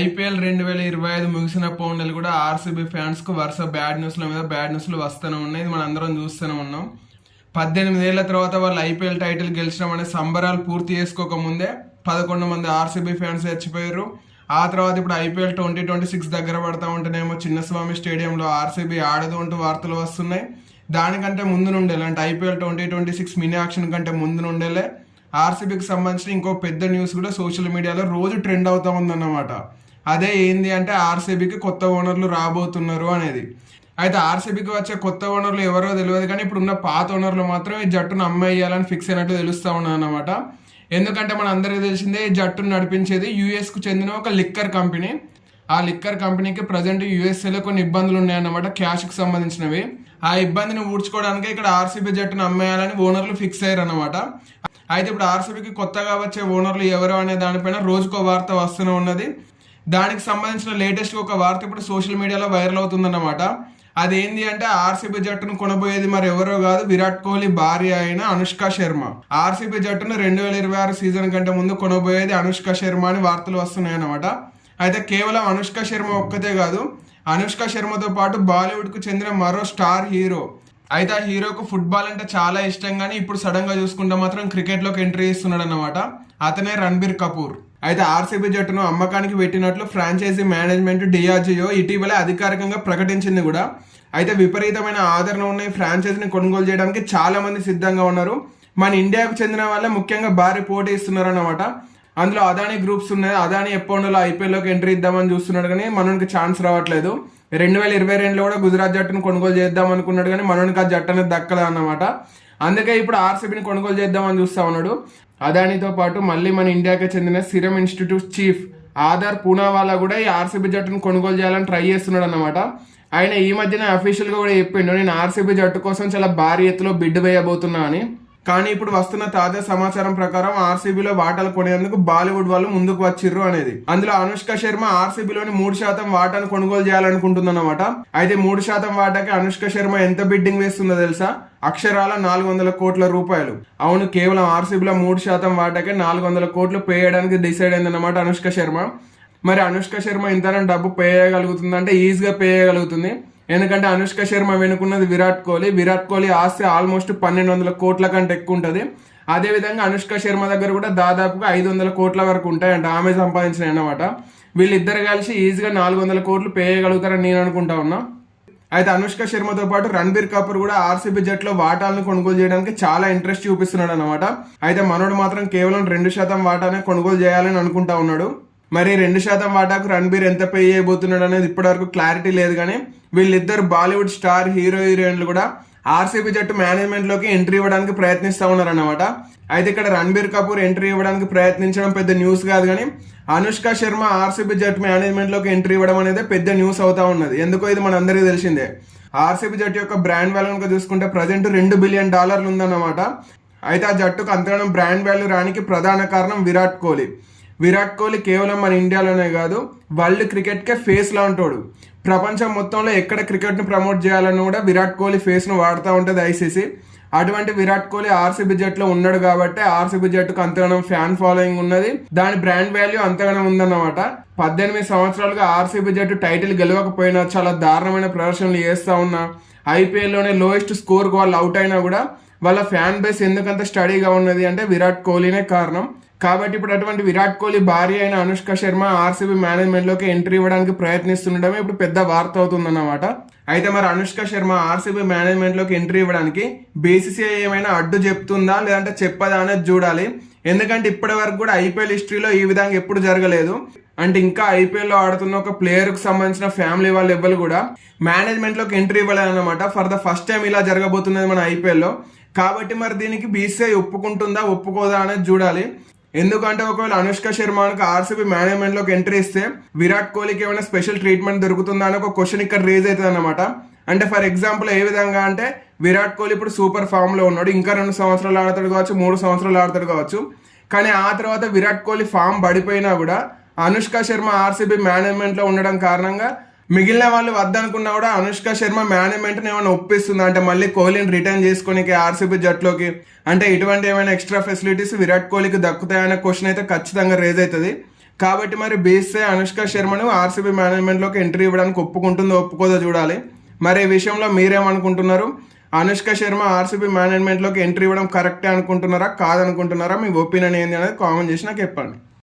IPL రెండు వేల ఇరవై ఐదు ముగిసిన పౌండలు కూడా ఆర్సీబీ ఫ్యాన్స్కు వరుస బ్యాడ్ న్యూస్ల మీద బ్యాడ్ న్యూస్లు వస్తూనే ఉన్నాయి. మనం అందరం చూస్తూనే ఉన్నాం. పద్దెనిమిదేళ్ళ తర్వాత వాళ్ళు ఐపీఎల్ టైటిల్ గెలిచడం అనే సంబరాలు పూర్తి చేసుకోక ముందే పదకొండు మంది ఆర్సీబీ ఫ్యాన్స్ చచ్చిపోయారు. ఆ తర్వాత ఇప్పుడు ఐపీఎల్ ట్వంటీ ట్వంటీ సిక్స్ దగ్గర పడతా ఉంటేనేమో చిన్నస్వామి స్టేడియంలో ఆర్సీబీ ఆడదు అంటూ వార్తలు వస్తున్నాయి. దానికంటే ముందు నుండేలే అంటే IPL twenty twenty six mini auction కంటే ముందు నుండేలే. ఆర్సీబీకి సంబంధించిన ఇంకో పెద్ద న్యూస్ కూడా సోషల్ మీడియాలో రోజు ట్రెండ్ అవుతా ఉందన్నమాట. అదే ఏంది అంటే ఆర్సీబీకి కొత్త ఓనర్లు రాబోతున్నారు అనేది. అయితే ఆర్సీబీకి వచ్చే కొత్త ఓనర్లు ఎవరో తెలియదు కానీ ఇప్పుడు ఉన్న పాత ఓనర్లు మాత్రం ఈ జట్టును అమ్మేయాలని ఫిక్స్ అయినట్టు తెలుస్తూ ఉన్నాను అనమాట ఎందుకంటే మన అందరికీ తెలిసిందే ఈ జట్టును నడిపించేది యూఎస్కు చెందిన ఒక లిక్కర్ కంపెనీ ఆ లిక్కర్ కంపెనీకి ప్రజెంట్ యుఎస్ఏలో కొన్ని ఇబ్బందులు ఉన్నాయన్నమాట క్యాష్కి సంబంధించినవి. ఆ ఇబ్బందిని ఊడ్చుకోవడానికి ఇక్కడ ఆర్సీబీ జట్టును అమ్మేయాలని ఓనర్లు ఫిక్స్ అయ్యారు అనమాట అయితే ఇప్పుడు ఆర్సీబీకి కొత్తగా వచ్చే ఓనర్లు ఎవరు అనే దానిపైన రోజుకో వార్త వస్తూనే ఉన్నది. దానికి సంబంధించిన లేటెస్ట్ ఒక వార్త ఇప్పుడు సోషల్ మీడియాలో వైరల్ అవుతుందన్నమాట. అదేంది అంటే ఆర్సీబీ జట్టును కొనబోయేది మరి ఎవరో కాదు విరాట్ కోహ్లీ భార్య అయిన అనుష్క శర్మ. ఆర్సీబీ జట్టును రెండు వేల ఇరవై ఆరు సీజన్ కంటే ముందు కొనబోయేది అనుష్క శర్మ అని వార్తలు వస్తున్నాయి అన్నమాట అయితే కేవలం అనుష్క శర్మ ఒక్కతే కాదు అనుష్క శర్మతో పాటు బాలీవుడ్కు చెందిన మరో స్టార్ హీరో అయితే ఆ హీరోకు ఫుట్బాల్ అంటే చాలా ఇష్టం కానీ ఇప్పుడు సడన్గా చూసుకుంటే మాత్రం క్రికెట్లోకి ఎంట్రీ ఇస్తున్నాడు అనమాట అతనే రణబీర్ కపూర్. అయితే ఆర్సీబీ జట్టును అమ్మకానికి పెట్టినట్లు ఫ్రాంచైజీ మేనేజ్మెంట్ డిఆర్జియో ఇటీవలే అధికారికంగా ప్రకటించింది కూడా. అయితే విపరీతమైన ఆదరణ ఉన్న ఈ ఫ్రాంచైజీని కొనుగోలు చేయడానికి చాలా మంది సిద్ధంగా ఉన్నారు. మన ఇండియాకు చెందిన వాళ్ళే ముఖ్యంగా భారీ పోటీ ఇస్తున్నారు అనమాట అందులో అదానీ గ్రూప్స్ ఉన్నాయి. అదానీ ఎప్పటిలో ఐపీఎల్లోకి ఎంట్రీ ఇద్దామని చూస్తున్నాడు కానీ మనకి ఛాన్స్ రావట్లేదు. రెండు వేల ఇరవై రెండులో కూడా గుజరాత్ జట్టును కొనుగోలు చేద్దాం అనుకున్నాడు కానీ మనకి ఆ జట్టు అనేది దక్కలేదు అన్నమాట. అందుకే ఇప్పుడు ఆర్సీబీని కొనుగోలు చేద్దామని చూస్తా ఉన్నాడు. అదానితో పాటు మళ్ళీ మన ఇండియాకి చెందిన Serum Institute chief Adar Poonawalla కూడా ఈ ఆర్సీబీ జట్టును కొనుగోలు చేయాలని ట్రై చేస్తున్నాడు అనమాట ఆయన ఈ మధ్యన అఫీషియల్గా కూడా చెప్పిండు నేను ఆర్సీబీ జట్టు కోసం చాలా భారీ ఎత్తులో బిడ్డు వేయబోతున్నా అని. కానీ ఇప్పుడు వస్తున్న తాజా సమాచారం ప్రకారం ఆర్సీబీలో వాటాలు కొనేందుకు బాలీవుడ్ వాళ్ళు ముందుకు వచ్చిర్రు అనేది. అందులో అనుష్క శర్మ ఆర్సీబీలోని మూడు శాతం వాటాను కొనుగోలు చేయాలనుకుంటుందన్నమాట. అయితే మూడు శాతం వాటాకి అనుష్క శర్మ ఎంత బిడ్డింగ్ వేస్తుందో తెలుసా? అక్షరాల నాలుగు వందల కోట్ల రూపాయలు. అవును కేవలం ఆర్సీబీలో మూడు శాతం వాటాకే నాలుగు వందల కోట్లు పే చేయడానికి డిసైడ్ అయిందన్నమాట అనుష్క శర్మ. మరి అనుష్క శర్మ ఇంతనం డబ్బు పే చేయగలుగుతుంది అంటే ఈజీగా పే చేయగలుగుతుంది. ఎందుకంటే అనుష్క శర్మ వెనుకున్నది విరాట్ కోహ్లీ. విరాట్ కోహ్లీ ఆస్తి ఆల్మోస్ట్ పన్నెండు వందల కోట్ల కంటే ఎక్కువ ఉంటుంది అదేవిధంగా అనుష్క శర్మ దగ్గర కూడా దాదాపుగా ఐదు వందల కోట్ల వరకు ఉంటాయంట ఆమె సంపాదించిన అనమాట వీళ్ళిద్దరు కలిసి ఈజీగా నాలుగు వందల కోట్లు పే చేయగలుగుతారని నేను అనుకుంటా ఉన్నా. అయితే అనుష్క శర్మతో పాటు రణబీర్ కపూర్ కూడా ఆర్సీబీ జట్లో వాటాలను కొనుగోలు చేయడానికి చాలా ఇంట్రెస్ట్ చూపిస్తున్నాడు అనమాట అయితే మనోడు మాత్రం కేవలం రెండు శాతం వాటానే కొనుగోలు చేయాలని అనుకుంటా ఉన్నాడు. మరి రెండు శాతం వాటాకు రణబీర్ ఎంత పే చేయబోతున్నాడు అనేది ఇప్పటివరకు క్లారిటీ లేదు కానీ వీళ్ళిద్దరు బాలీవుడ్ స్టార్ హీరో హీరోయిన్లు కూడా ఆర్సీబీ జట్టు మేనేజ్మెంట్లోకి ఎంట్రీ ఇవ్వడానికి ప్రయత్నిస్తూ ఉన్నారన్నమాట. అయితే ఇక్కడ రణబీర్ కపూర్ ఎంట్రీ ఇవ్వడానికి ప్రయత్నించడం పెద్ద న్యూస్ కాదు కానీ అనుష్క శర్మ ఆర్సీబీ జట్టు మేనేజ్మెంట్లోకి ఎంట్రీ ఇవ్వడం అనేది పెద్ద న్యూస్ అవుతా ఉన్నది. ఎందుకో ఇది మన అందరికీ తెలిసిందే ఆర్సీబీ జట్టు యొక్క బ్రాండ్ వాల్యూ కనుక చూసుకుంటే ప్రజెంట్ రెండు బిలియన్ డాలర్లు ఉందన్నమాట. అయితే ఆ జట్టుకు అంతగానం బ్రాండ్ వాల్యూ రానికి ప్రధాన కారణం విరాట్ కోహ్లీ. విరాట్ కోహ్లీ కేవలం మన ఇండియాలోనే కాదు వరల్డ్ క్రికెట్కే ఫేస్ లా ఉంటాడు ప్రపంచం మొత్తంలో ఎక్కడ క్రికెట్ను ప్రమోట్ చేయాలని కూడా విరాట్ కోహ్లీ ఫేస్ను వాడుతూ ఉంటుంది ఐసీసీ. అటువంటి విరాట్ కోహ్లీ ఆర్సీబీ జట్టులో ఉన్నాడు కాబట్టి ఆర్సీబీ జట్టుకు అంతగానం ఫ్యాన్ ఫాలోయింగ్ ఉన్నది. దాని బ్రాండ్ వాల్యూ అంతగానం ఉందన్నమాట. పద్దెనిమిది సంవత్సరాలుగా ఆర్సీబీ జట్టు టైటిల్ గెలవకపోయినా చాలా దారుణమైన ప్రదర్శనలు చేస్తూ ఉన్నా. ఐపీఎల్లోనే లోయెస్ట్ స్కోర్కి వాళ్ళు అవుట్ అయినా కూడా వాళ్ళ ఫ్యాన్ బేస్ ఎందుకంత స్టడీగా ఉన్నది అంటే విరాట్ కోహ్లీనే కారణం. కాబట్టి ఇప్పుడు అటువంటి విరాట్ కోహ్లీ భార్య అయిన అనుష్క శర్మ ఆర్సీబీ మేనేజ్మెంట్లోకి ఎంట్రీ ఇవ్వడానికి ప్రయత్నిస్తుండడమే ఇప్పుడు పెద్ద వార్త అవుతుందన్నమాట. అయితే మరి అనుష్క శర్మ ఆర్సీబీ మేనేజ్మెంట్లోకి ఎంట్రీ ఇవ్వడానికి బీసీసీఐ ఏమైనా అడ్డు చెప్తుందా? లేదంటే చెప్పదా అనేది చూడాలి. ఎందుకంటే ఇప్పటి వరకు కూడా ఐపీఎల్ హిస్టరీలో ఈ విధంగా ఎప్పుడు జరగలేదు. అంటే ఇంకా ఐపీఎల్లో ఆడుతున్న ఒక ప్లేయర్కు సంబంధించిన ఫ్యామిలీ వాళ్ళు ఎవ్వరు కూడా మేనేజ్మెంట్లోకి ఎంట్రీ ఇవ్వలేదన్నమాట. ఫర్ ద ఫస్ట్ టైం ఇలా జరగబోతున్నది మన ఐపీఎల్లో కాబట్టి మరి దీనికి బీసీఐ ఒప్పుకుంటుందా ఒప్పుకోదా అనేది చూడాలి. ఎందుకంటే ఒకవేళ అనుష్క శర్మకు ఆర్సీబీ మేనేజ్మెంట్లోకి ఎంట్రీ ఇస్తే విరాట్ కోహ్లీకి ఏమైనా స్పెషల్ ట్రీట్మెంట్ దొరుకుతుందా అని ఒక క్వశ్చన్ ఇక్కడ రేజ్ అవుతుంది అనమాట అంటే ఫర్ ఎగ్జాంపుల్ ఏ విధంగా అంటే విరాట్ కోహ్లీ ఇప్పుడు సూపర్ ఫామ్లో ఉన్నాడు. ఇంకా రెండు సంవత్సరాలు ఆడతాడు కావచ్చు మూడు సంవత్సరాలు ఆడతాడు కావచ్చు. కానీ ఆ తర్వాత విరాట్ కోహ్లీ ఫామ్ పడిపోయినా కూడా అనుష్క శర్మ ఆర్సీబీ మేనేజ్మెంట్లో ఉండడం కారణంగా మిగిలిన వాళ్ళు వద్దనుకున్నా కూడా అనుష్క శర్మ మేనేజ్మెంట్ని ఏమైనా ఒప్పిస్తుంది? అంటే మళ్ళీ కోహ్లీని రిటర్న్ చేసుకోనికి ఆర్సీబీ జట్లోకి అంటే ఇటువంటి ఏమైనా ఎక్స్ట్రా ఫెసిలిటీస్ విరాట్ కోహ్లీకి దక్కుతాయనే క్వశ్చన్ అయితే ఖచ్చితంగా రేజ్ అవుతుంది. కాబట్టి మరి బీసీ అనుష్క శర్మను ఆర్సీబీ మేనేజ్మెంట్లోకి ఎంట్రీ ఇవ్వడానికి ఒప్పుకుంటుందో ఒప్పుకోదో చూడాలి. మరి ఈ విషయంలో మీరేమనుకుంటున్నారు? అనుష్క శర్మ ఆర్సీబీ మేనేజ్మెంట్లోకి ఎంట్రీ ఇవ్వడం కరెక్టే అనుకుంటున్నారా? కాదనుకుంటున్నారా? మీ ఒపీనియన్ ఏంటి అనేది కామెంట్ చేసి నాకు చెప్పండి.